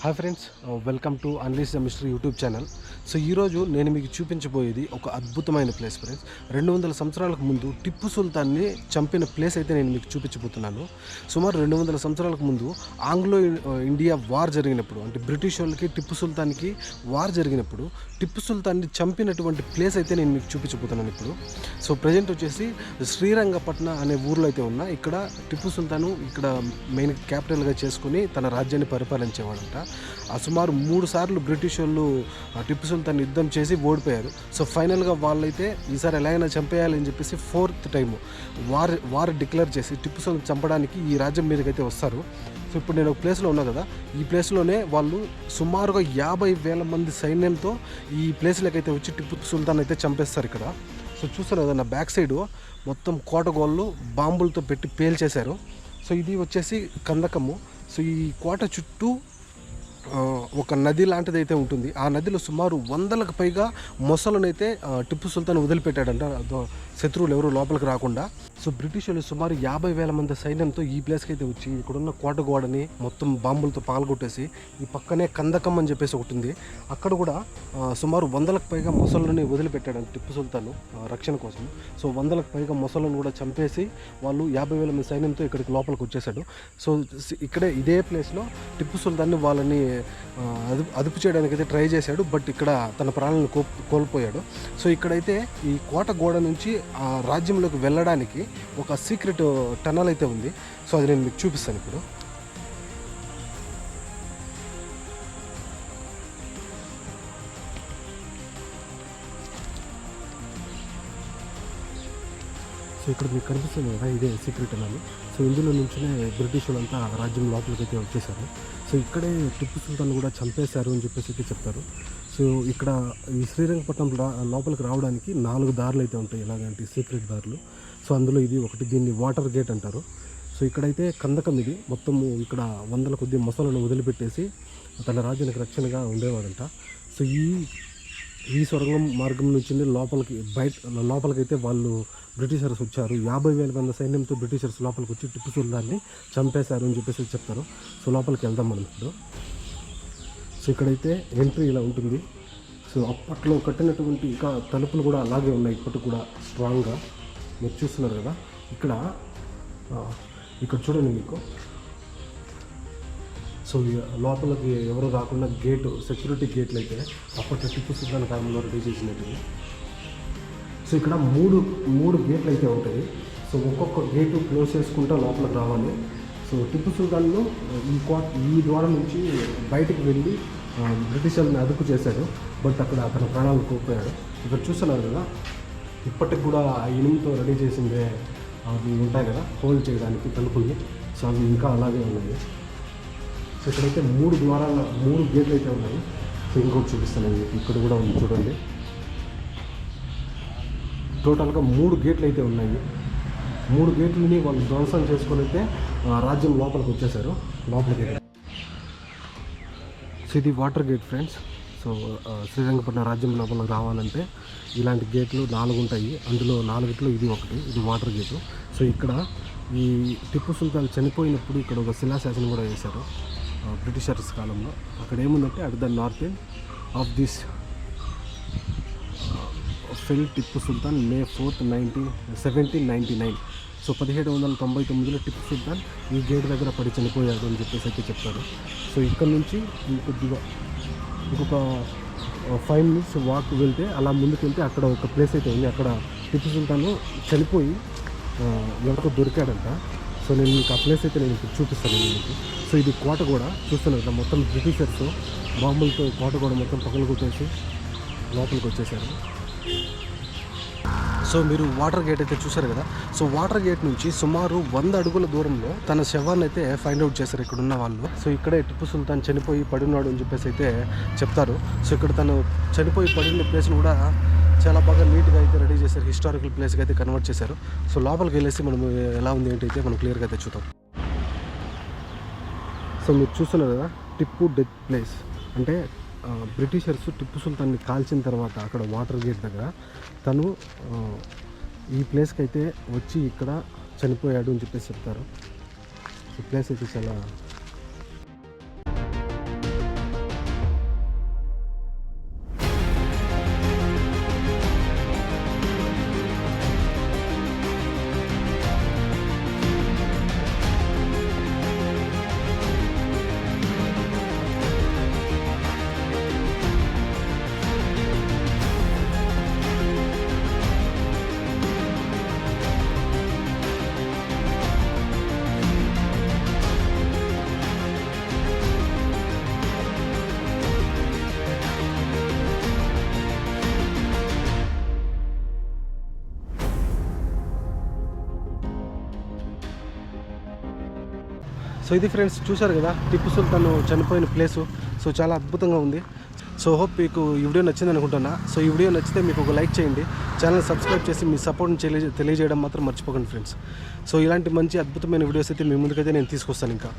Hi friends welcome to unleash the mystery YouTube channel. So ఈరోజు నేను మీకు చూపించబోయేది ఒక అద్భుతమైన ప్లేస్ ఫ్రెండ్స్. రెండు వందల సంవత్సరాలకు ముందు టిప్పు సుల్తాన్ని చంపిన ప్లేస్ అయితే నేను మీకు చూపించబోతున్నాను. సుమారు రెండు వందల సంవత్సరాలకు ముందు ఆంగ్లో ఇండియా వార్ జరిగినప్పుడు అంటే బ్రిటిష్ వాళ్ళకి టిప్పు సుల్తాన్కి వార్ జరిగినప్పుడు టిప్పు సుల్తాన్ని చంపినటువంటి ప్లేస్ అయితే నేను మీకు చూపించబోతున్నాను ఇప్పుడు. సో ప్రజెంట్ వచ్చేసి శ్రీరంగపట్న అనే ఊర్లో అయితే ఉన్నా ఇక్కడ టిప్పు సుల్తాను ఇక్కడ మెయిన్ క్యాపిటల్గా చేసుకుని తన రాజ్యాన్ని పరిపాలించేవాడంట. సుమారు మూడు సార్లు బ్రిటిష్ వాళ్ళు టిప్పు సుల్తాన్ యుద్ధం చేసి ఓడిపోయారు. సో ఫైనల్గా వాళ్ళైతే ఈసారి ఎలాగైనా చంపేయాలని చెప్పేసి fourth time war war declare చేసి టిప్పు సుల్తాన్ చంపడానికి ఈ రాజ్యం మీదకైతే వస్తారు. సో ఇప్పుడు నేను ఒక ప్లేస్లో ఉన్నా కదా ఈ ప్లేస్లోనే వాళ్ళు సుమారుగా యాభై వేల మంది సైన్యంతో ఈ ప్లేస్లకైతే వచ్చి టిప్పు సుల్తాన్ అయితే చంపేస్తారు ఇక్కడ. సో చూస్తారు కదా నా బ్యాక్ సైడ్ మొత్తం కోట గోళ్ళు బాంబులతో పెట్టి పేల్చేశారు. సో ఇది వచ్చేసి కందకము. సో ఈ కోట చుట్టూ ఒక నది లాంటిది అయితే ఉంటుంది. ఆ నదిలో సుమారు వందలకు పైగా మొసలనైతే టిప్పు సుల్తాన్ వదిలిపెట్టాడంట. శత్రువులు ఎవరు లోపలికి రాకుండా. సో బ్రిటిష్ వాళ్ళు సుమారు యాభై వేల మంది సైన్యంతో ఈ ప్లేస్కి అయితే వచ్చి ఇక్కడున్న కోట గోడని మొత్తం బాంబులతో పాల్గొట్టేసి ఈ పక్కనే కందకం అని చెప్పేసి ఒకటి ఉంది అక్కడ కూడా సుమారు వందలకు పైగా మొసళ్ళని వదిలిపెట్టాడు టిప్పు సుల్తాన్ రక్షణ కోసం. సో వందలకు పైగా మొసళ్ళను కూడా చంపేసి వాళ్ళు యాభై వేల మంది సైన్యంతో ఇక్కడికి లోపలికి వచ్చేసాడు సో ఇక్కడే ఇదే ప్లేస్లో టిప్పు సుల్తాన్ని వాళ్ళని అదుపు అదుపు చేయడానికి అయితే ట్రై చేశాడు బట్ ఇక్కడ తన ప్రాణాలను కో కోల్పోయాడు. సో ఇక్కడైతే ఈ కోట గోడ నుంచి ఆ రాజ్యంలోకి వెళ్ళడానికి ఒక సీక్రెట్ టనల్ అయితే ఉంది. సో అది నేను మీకు చూపిస్తాను ఇప్పుడు. సో ఇక్కడ మీకు కనిపిస్తుంది కదా ఇదే సీక్రెట్ అని సో ఇందులో నుంచినే బ్రిటిష్ వాళ్ళంతా రాజ్యం లోపలికి అయితే వచ్చేసారు. సో ఇక్కడే టిప్పు సుల్తాన్ కూడా చంపేశారు అని చెప్పేసి అయితే చెప్తారు. సో ఇక్కడ ఈ శ్రీరంగపట్నం లోపలికి రావడానికి నాలుగు దారులు అయితే ఉంటాయి. ఎలాగంటే సీక్రెట్ దారులు. సో అందులో ఇది ఒకటి దీన్ని వాటర్ గేట్ అంటారు. సో ఇక్కడైతే కందకం ఇది. మొత్తము ఇక్కడ వందల కొద్ది మొసలను వదిలిపెట్టేసి తన రాజ్యానికి రక్షణగా ఉండేవాడంట. సో ఈ ఈ సొరంగం మార్గం నుంచి లోపలికి బయట లోపలికైతే వాళ్ళు బ్రిటిషర్స్ వచ్చారు. యాభై వేల మంది సైన్యంతో బ్రిటిషర్స్ లోపలికి వచ్చి టిప్పు సుల్తాన్ని చంపేశారు అని చెప్పేసి చెప్తారు. సో లోపలికి వెళ్దాం మనం ఇప్పుడు. సో ఇక్కడైతే ఎంట్రీ ఇలా ఉంటుంది. సో అప్పట్లో కట్టినటువంటి ఇంకా తలుపులు కూడా అలాగే ఉన్నాయి. ఇప్పటికి కూడా స్ట్రాంగ్గా. మీరు చూస్తున్నారు కదా. ఇక్కడ ఇక్కడ చూడండి మీకు. సో లోపలికి ఎవరు రాకుండా గేటు సెక్యూరిటీ గేట్లు అయితే అప్పట్లో టిప్పు సుల్తాన్ కాలంలో రెడీ చేసినట్టు సో ఇక్కడ మూడు మూడు గేట్లు అయితే ఉంటాయి. సో ఒక్కొక్క గేటు క్లోజ్ చేసుకుంటూ లోపలికి రావాలి. సో టిప్పు సుల్తాన్లో ఈ కోట ఈ ద్వారం నుంచి బయటికి వెళ్ళి బ్రిటిష్ వాళ్ళని అదుపు చేశాడు. బట్ అక్కడ అతని ప్రాణాలు కోల్పోయాడు. ఇక్కడ చూస్తున్నారు కదా ఇప్పటికి కూడా ఆ ఇనుముతో రెడీ చేసిందే అవి ఉంటాయి కదా హోల్డ్ చేయడానికి తలుపుల్ని. సో అవి ఇంకా అలాగే ఉన్నాయి. సో ఇక్కడైతే మూడు ద్వారాల మూడు గేట్లు అయితే ఉన్నాయి. సో ఇంకోటి చూపిస్తాను. మీకు ఇక్కడ కూడా ఉంది చూడండి. టోటల్గా మూడు గేట్లు అయితే ఉన్నాయి. మూడు గేట్లని వాళ్ళు ధ్వంసం చేసుకొని అయితే రాజ్యం లోపలికి వచ్చేసారు లోపలికి సో ఇది water gate friends. So Srirangapatnam రాజ్యం లోపలికి రావాలంటే ఇలాంటి గేట్లు నాలుగు ఉంటాయి. అందులో నాలుగిట్లో ఇది ఒకటి ఇది వాటర్ గేటు. సో ఇక్కడ ఈ టిప్పు సుల్తాన్ చనిపోయినప్పుడు ఇక్కడ ఒక శిలాశాసనం కూడా వేశారు. బ్రిటిషర్స్ కాలంలో. అక్కడ ఏముందంటే at the north end of this fell Tipu Sultan May fourth nineteen seventeen ninety nine. So పదిహేడు వందల తొంభై తొమ్మిదిలో టిప్పు సుల్తాన్ ఈ గేట్ దగ్గర పడి చనిపోయాడు అని చెప్పేసి అయితే చెప్తారు. సో ఇక్కడ నుంచి కొద్దిగా ఇంకొక ఫైవ్ మినిట్స్ వాక్ వెళ్తే అలా ముందుకు వెళ్తే అక్కడ ఒక ప్లేస్ అయితే ఉంది. అక్కడ టిప్పు సుల్తాన్ చనిపోయి ఎవరికో దొరికాడంట. సో నేను మీకు ఆ ప్లేస్ అయితే నేను ఇప్పుడు చూపిస్తాను మీకు. సో ఇది కోట కూడా చూస్తున్నారు కదా మొత్తం బ్రిటిషర్స్ బాంబులతో కోట కూడా మొత్తం పక్కన కొట్టేసి లోపలికి వచ్చేసారు. సో మీరు వాటర్ గేట్ అయితే చూసారు కదా? సో వాటర్ గేట్ నుంచి సుమారు వంద అడుగుల దూరంలో తన శవాన్ని అయితే ఫైండ్ అవుట్ చేశారు ఇక్కడ ఉన్న వాళ్ళు. సో ఇక్కడే టిప్పు సుల్తాన్ చనిపోయి పడినాడు అని చెప్పేసి అయితే చెప్తారు. సో ఇక్కడ తను చనిపోయి పడిన ప్లేస్ని కూడా చాలా బాగా నీట్గా అయితే రెడీ చేశారు. హిస్టారికల్ ప్లేస్గా అయితే కన్వర్ట్ చేశారు. సో లోపలికి వెళ్ళేసి మనం ఎలా ఉంది ఏంటి అయితే మనం క్లియర్గా అయితే చూద్దాం. సో మీరు చూస్తున్నారు కదా టిప్పు డెత్ ప్లేస్. అంటే బ్రిటిషర్స్ టిప్పు సుల్తాన్ని కాల్చిన తర్వాత అక్కడ వాటర్ గేట్ దగ్గర తను ఈ ప్లేస్కి అయితే వచ్చి ఇక్కడ చనిపోయాడు అని చెప్పేసి చెప్తారు. ఈ ప్లేస్ అయితే చాలా సో ఇది ఫ్రెండ్స్ చూశారు కదా టిప్పు సుల్తాన్ చనిపోయిన ప్లేసు. సో చాలా అద్భుతంగా ఉంది. సో హోప్ మీకు ఈ వీడియో నచ్చింది అనుకుంటున్నా. సో ఈ వీడియో నచ్చితే మీకు ఒక లైక్ చేయండి. ఛానల్ సబ్స్క్రైబ్ చేసి మీ సపోర్ట్ని తెలియజేయడం మాత్రం మర్చిపోకండి ఫ్రెండ్స్. సో ఇలాంటి మంచి అద్భుతమైన వీడియోస్ అయితే మీ ముందుకైతే నేను తీసుకొస్తాను ఇంకా.